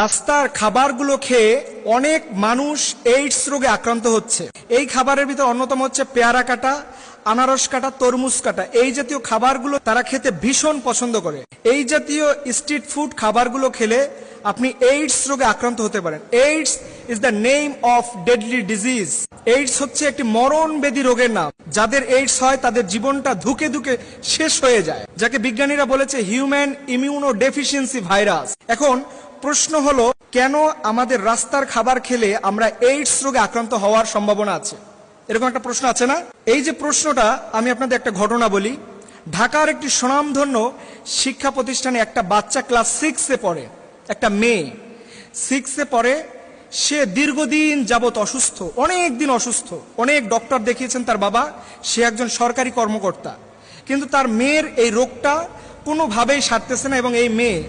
রাস্তার খাবারগুলো খেয়ে অনেক মানুষ এইডস রোগে আক্রান্ত হচ্ছে। এই খাবারের ভিতর অন্যতম হচ্ছে পেয়ারা কাটা, আনারস কাটা, তরমুজ কাটা। এই জাতীয় খাবারগুলো তারা খেতে ভীষণ পছন্দ করে। এই জাতীয় স্ট্রিট ফুড খাবারগুলো খেলে আপনি এইডস রোগে আক্রান্ত হতে পারেন। AIDS is the name of deadly disease AIDS হচ্ছে একটি মরণ ব্যাধি রোগের নাম। যাদের এইডস হয়, তাদের জীবনটা ধুকে ধুকে শেষ হয়ে যায়। যাকে বিজ্ঞানীরা বলেছে হিউম্যান ইমিউনো ডেফিসিয়েন্সি ভাইরাস এখন প্রশ্ন হলো, কেন আমাদের রাস্তার খাবার খেলে আমরা এইডস রোগে আক্রান্ত হওয়ার সম্ভাবনা আছে? এরকম একটা প্রশ্ন আছে না? এই যে প্রশ্নটা, আমি আপনাদের একটা ঘটনা বলি। ঢাকার একটি সুনামধন্য শিক্ষা প্রতিষ্ঠানে একটা বাচ্চা ক্লাস সিক্সে পড়ে, একটা মেয়ে। সিক্সে পড়ে, সে দীর্ঘদিন যাবত অসুস্থ, অনেক দিন অসুস্থ। অনেক ডক্টর দেখিয়েছেন তার বাবা, সে একজন সরকারি কর্মকর্তা। কিন্তু তার মেয়ের এই রোগটা কোনোভাবেই সারতেছে না এবং এই মেয়ে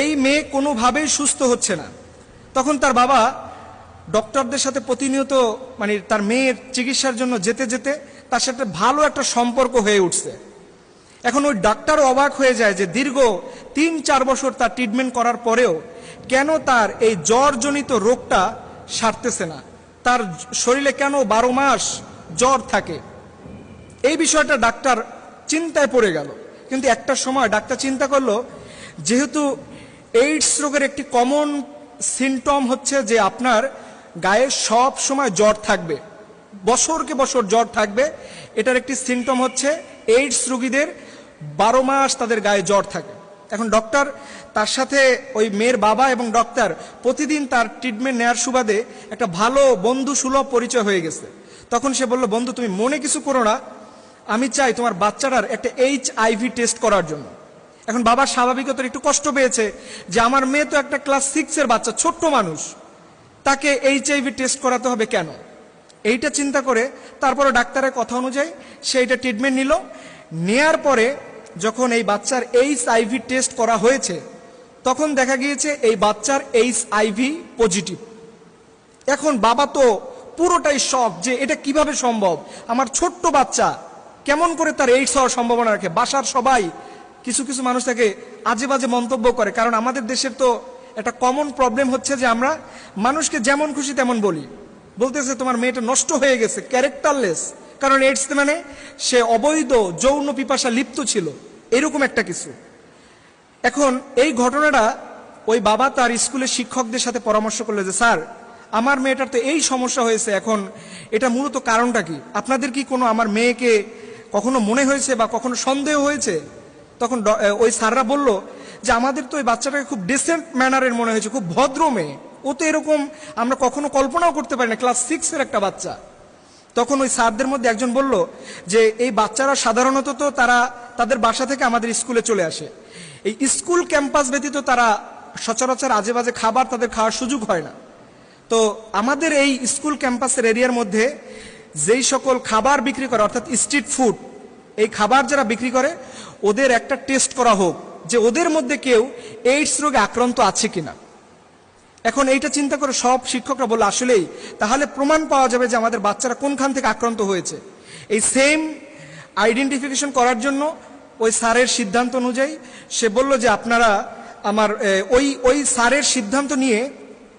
এই মেয়ে কোনোভাবেই সুস্থ হচ্ছে না। তখন তার বাবা ডক্টরদের সাথে প্রতিনিয়ত মানে তার মেয়ের চিকিৎসার জন্য যেতে যেতে তার সাথে ভালো একটা সম্পর্ক হয়ে উঠছে। এখন ওই ডাক্তার অবাক হয়ে যায় যে দীর্ঘ তিন চার বছর তার ট্রিটমেন্ট করার পরেও কেন তার এই জ্বরজনিত রোগটা সারতেছে না? তার শরীরে কেন বারো মাস জ্বর থাকে? এই বিষয়টা ডাক্তার চিন্তায় পড়ে গেল। কিন্তু একটা সময় ডাক্তার চিন্তা করল, যেহেতু এইডস রোগের একটি কমন সিমটম হচ্ছে যে আপনার গায়ে সব সময় জ্বর থাকবে। বছরকে বছর জ্বর থাকবে। এটার একটি সিমটম হচ্ছে এইডস রোগীদের বারো মাস তাদের গায়ে জ্বর থাকে। এখন ডক্টর তার সাথে ওই মেয়ের বাবা এবং ডক্টর প্রতিদিন তার ট্রিটমেন্ট নেওয়ার সুবাদে একটা ভালো বন্ধু সুলভ পরিচয় হয়ে গেছে। তখন সে বলল, বন্ধু, তুমি মনে কিছু করো না। আমি চাই তোমার বাচ্চাটার একটা এইচ আইভি টেস্ট করার জন্য। এখন বাবা স্বাভাবিকতার একটু কষ্ট পেয়েছে যে আমার মেয়ে তো একটা ক্লাস সিক্সের বাচ্চা, ছোট্ট মানুষ। তাকে এইচ আইভি টেস্ট করাতে হবে কেন? এইটা চিন্তা করে তারপরে ডাক্তারের কথা অনুযায়ী সে এটা ট্রিটমেন্ট নিল। নেয়ার পরে যখন এই বাচ্চার এইচ আইভি টেস্ট করা হয়েছে, তখন দেখা গিয়েছে এই বাচ্চার এইচ আইভি পজিটিভ এখন বাবা তো পুরোটাই শখ যে এটা কীভাবে সম্ভব? আমার ছোট্ট বাচ্চা কেমন করে তার এইডস হওয়ার সম্ভাবনা রাখে? বাসার সবাই কিছু কিছু মানুষ তাকে আজে বাজে মন্তব্য করে, কারণ আমাদের দেশের তো একটা কমন প্রবলেম হচ্ছে যে আমরা মানুষকে যেমন খুশি তেমন বলি। বলতেছে, তোমার মেয়েটা নষ্ট হয়ে গেছে ক্যারেক্টারলেস কারণ এইডস মানে সে অবৈধ যৌন পিপাসা লিপ্ত ছিল, এরকম একটা কিছু। এখন এই ঘটনাটা ওই বাবা তার স্কুলের শিক্ষকদের সাথে পরামর্শ করল যে, স্যার, আমার মেয়েটার তো এই সমস্যা হয়েছে, এখন এটা মূলত কারণটা কি? আপনাদের কি কোনো আমার মেয়েকে কখনো মনে হয়েছে বা কখনো সন্দেহ হয়েছে? তখন ওই স্যাররা বলল যে, আমাদের তো ওই বাচ্চাটাকে খুব ডিসেন্ট ম্যানারের মনে হয়েছে, খুব ভদ্র মেয়ে। ও তো এরকম আমরা কখনো কল্পনাও করতে পারি না ক্লাস সিক্সের একটা বাচ্চা। তখন ওই স্যারদের মধ্যে একজন বলল যে, এই বাচ্চারা সাধারণত তো তারা তাদের বাসা থেকে আমাদের স্কুলে চলে আসে। এই স্কুল ক্যাম্পাস ব্যতীত তারা সচরাচর আজে বাজে খাবার তাদের খাওয়ার সুযোগ হয় না। তো আমাদের এই স্কুল ক্যাম্পাসের এরিয়ার মধ্যে যেই সকল খাবার বিক্রি করে, অর্থাৎ স্ট্রিট ফুড এই খাবার যারা বিক্রি করে ওদের একটা টেস্ট করা হোক যে ওদের মধ্যে কেউ এইডস রোগে আক্রান্ত আছে কিনা। এখন এইটা চিন্তা করে সব শিক্ষকরা বলল, আসলেই, তাহলে প্রমাণ পাওয়া যাবে যে আমাদের বাচ্চারা কোনখান থেকে আক্রান্ত হয়েছে। এই সেম আইডেন্টিফিকেশন করার জন্য ওই স্যারের সিদ্ধান্ত অনুযায়ী সে বলল যে আপনারা আমার ওই ওই স্যারের সিদ্ধান্ত নিয়ে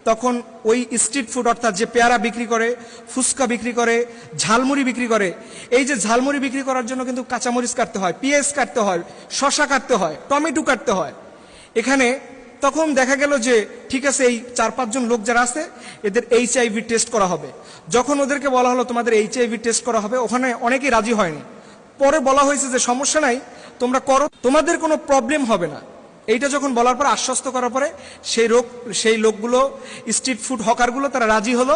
তখন ওই স্ট্রিট ফুড অর্থাৎ যে পেয়ারা বিক্রি করে, ফুচকা বিক্রি করে, ঝালমুড়ি বিক্রি করে, এই যে ঝালমুড়ি বিক্রি করার জন্য কিন্তু কাঁচামরিচ কাটতে হয়, পেঁয়াজ কাটতে হয় শশা কাটতে হয়, টমেটো কাটতে হয়। এখানে তখন দেখা গেল যে ঠিক আছে, এই চার পাঁচজন লোক যারা আছে, এদের এইচ আইভি টেস্ট করা হবে। যখন ওদেরকে বলা হলো তোমাদের এইচ আইভি টেস্ট করা হবে, ওখানে অনেকেই রাজি হয়নি। পরে বলা হয়েছে যে সমস্যা নাই, তোমরা করো, তোমাদের কোনো প্রবলেম হবে না। এইটা যখন বলার পর, আশ্বস্ত করার পরে, সেই রোগ, সেই লোকগুলো, স্ট্রিট ফুড হকারগুলো, তারা রাজি হলো।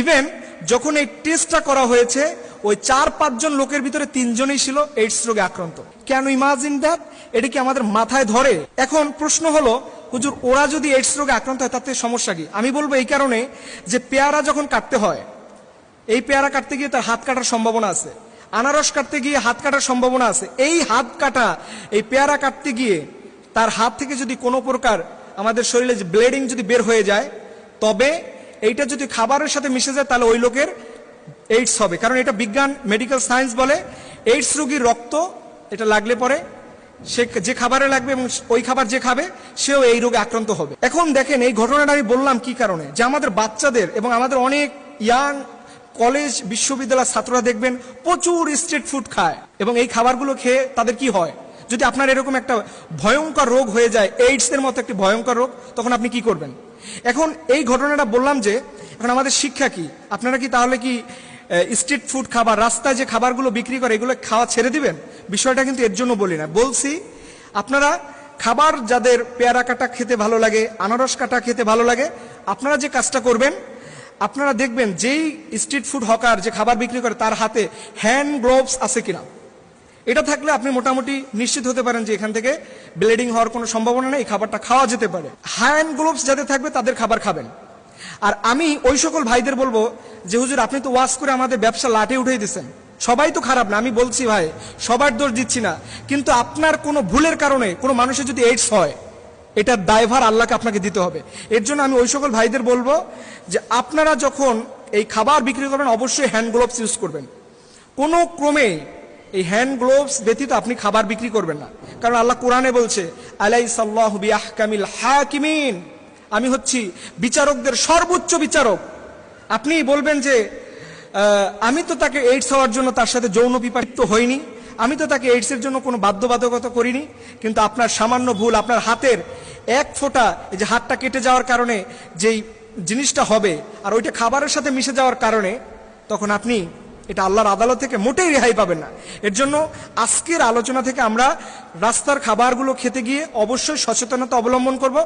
ইভেন যখন এই টেস্টটা করা হয়েছে, ওই চার, পাঁচজন লোকের ভিতরে তিনজনই ছিল এইডস রোগে আক্রান্ত। কেন ইমাজিন দ্যাট এটা কি আমাদের মাথায় ধরে? এখন প্রশ্ন হলো, হুজুর, ওরা যদি এইডস রোগে আক্রান্ত হয়, তাতে সমস্যা কি? আমি বলব এই কারণে যে, পেয়ারা যখন কাটতে হয়, এই পেয়ারা কাটতে গিয়ে তার হাত কাটার সম্ভাবনা আছে। আনারস কাটতে গিয়ে হাত কাটার সম্ভাবনা আছে। এই হাত কাটা, এই পেয়ারা কাটতে গিয়ে তার হাত থেকে যদি কোনো প্রকার আমাদের শরীরে যে ব্লিডিং যদি বের হয়ে যায়, তবে এইটা যদি খাবারের সাথে মিশে যায়, তাহলে ওই লোকের এইডস হবে। কারণ এটা বিজ্ঞান মেডিকেল সায়েন্স বলে এইডস রোগীর রক্ত এটা লাগলে পরে সে যে খাবারে লাগবে এবং ওই খাবার যে খাবে, সেও এই রোগে আক্রান্ত হবে। এখন দেখেন, এই ঘটনাটা আমি বললাম কি কারণে? যে আমাদের বাচ্চাদের এবং আমাদের অনেক ইয়াং কলেজ বিশ্ববিদ্যালয়ের ছাত্ররা দেখবেন প্রচুর স্ট্রিট ফুড খায় এবং এই খাবারগুলো খেয়ে তাদের কি হয়? যদি আপনার এরকম একটা ভয়ঙ্কর রোগ হয়ে যায় এইডস এর মতো একটি ভয়ঙ্কর রোগ, তখন আপনি কি করবেন? এখন এই ঘটনাটা বললাম যে, এখন আমাদের শিক্ষা কি? আপনারা কি তাহলে কি স্ট্রিট ফুড খাবার, রাস্তায় যে খাবারগুলো বিক্রি করে, এগুলো খাওয়া ছেড়ে দিবেন? বিষয়টা কিন্তু এর জন্য বলি না। বলছি, আপনারা খাবার যাদের পেয়ারা কাটা খেতে ভালো লাগে, আনারস কাটা খেতে ভালো লাগে, আপনারা যে কাজটা করবেন, আপনারা দেখবেন যেই স্ট্রিট ফুড হকার যে খাবার বিক্রি করে, তার হাতে হ্যান্ড গ্লোভস আছে কিনা? এটা থাকলে আপনি মোটামুটি নিশ্চিত হতে পারেন যে এখান থেকে ব্লিডিং হওয়ার কোনো সম্ভাবনা নেই খাবারটা খাওয়া যেতে পারে। হ্যান্ড গ্লোভস যাদের থাকবে, তাদের খাবার খাবেন। আর আমি ওই সকল ভাইদের বলব যে, হুজুর, আপনি তো ওয়াশ করে আমাদের ব্যবসা লাটে উঠে দিচ্ছেন সবাই তো খারাপ না, আমি বলছি ভাই, সবার দোষ দিচ্ছি না। কিন্তু আপনার কোনো ভুলের কারণে কোনো মানুষের যদি এইডস হয় এটার দায়ভার আল্লাহকে আপনাকে দিতে হবে। এর জন্য আমি ওই সকল ভাইদের বলব যে, আপনারা যখন এই খাবার বিক্রি করবেন, অবশ্যই হ্যান্ড গ্লোভস ইউজ করবেন। কোনো ক্রমে এই হ্যান্ড গ্লোভস ব্যতীত আপনি খাবার বিক্রি করবেন না। কারণ আল্লাহ কোরআনে বলছে আলাই সাল্লাহ বিআহকামিল হাকিমিন। আমি হচ্ছি বিচারকদের সর্বোচ্চ বিচারক। আপনি বলবেন যে আমি তো তাকে এইডস হওয়ার জন্য তার সাথে যৌন বিপারিত হইনি। আমি তো তাকে এইডসের জন্য কোনো বাধ্যবাধকতা করিনি। কিন্তু আপনার সামান্য ভুল, আপনার হাতের এক ফোঁটা, এই যে হাতটা কেটে যাওয়ার কারণে যেই জিনিসটা হবে, আর ওইটা খাবারের সাথে মিশে যাওয়ার কারণে তখন আপনি এটা আল্লাহর আদালত থেকে মোটেই রেহাই পাবে না। এর জন্য আজকের আলোচনা থেকে আমরা রাস্তার খাবারগুলো খেতে গিয়ে অবশ্যই সচেতনতা অবলম্বন করব।